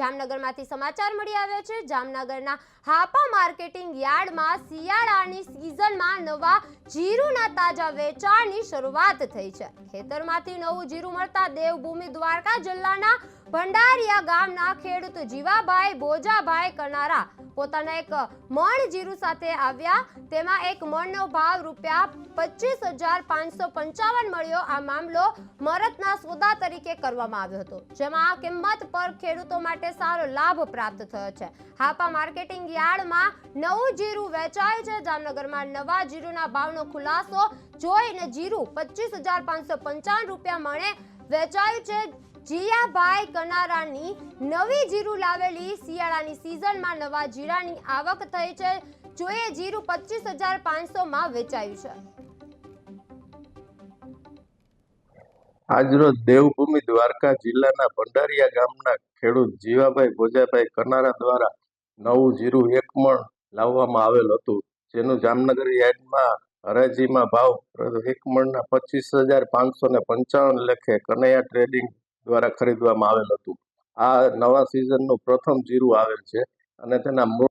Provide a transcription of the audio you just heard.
જામનગરમાંથી સમાચાર મળી આવ્યો છે. જામનગરના હાપા માર્કેટિંગ યાર્ડમાં શિયાળાની સિઝનમાં નવા જીરુના તાજા વેચાણની શરૂઆત થઈ છે. ખેતરમાંથી નવું જીરું મળતા દેવભૂમિ દ્વારકા જિલ્લાના ભંડારિયા ગામના ખેડૂત જીવાભાઈ બોજાભાઈ કનારા પોતાના એક મણ જીરું સાથે આવ્યા. તેમાં એક મણનો ભાવ રૂપિયા પચીસ હજાર પાંચસો પંચાવન મળ્યો. આ મામલો મરતના સોદા તરીકે કરવામાં આવ્યો હતો. જેમાં આ કિંમત પર ખેડૂતો માટે સારો લાભ પ્રાપ્ત થયો છે. હાપા માર્કેટિંગ યાર્ડમાં નવું જીરું વેચાયું છે. જામનગરમાં નવા જીરુના ભાવનો ખુલાસો જોઈને જીરું પચીસ હજાર પાંચસો પંચાવન રૂપિયા મણે વેચાયું છે. જીયાભાઈ કનારાની નવી જીરું લાવેલી શિયાળાની સિઝનમાં નવા જીરાની આવક થઈ છે. જોઈએ જીરું પચીસ હજાર પાંચસોમાં વેચાયું છે. આજરોજ દેવભૂમિ દ્વારકા જિલ્લાના ભંડારીયા ગામના ખેડૂત જીવાભાઈ ભોજાભાઈ કનારા દ્વારા નવું જીરું એક મણ લાવવામાં આવેલ હતું. જેનું જામનગર યાર્ડમાં હરાજીમાં ભાવ એક મણના પચીસ હજાર પાંચસો ને પંચાવન લેખે કનૈયા ટ્રેડિંગ દ્વારા ખરીદવામાં આવેલ હતું. આ નવા સિઝનનું પ્રથમ જીરું આવેલ છે અને તેના મૂળ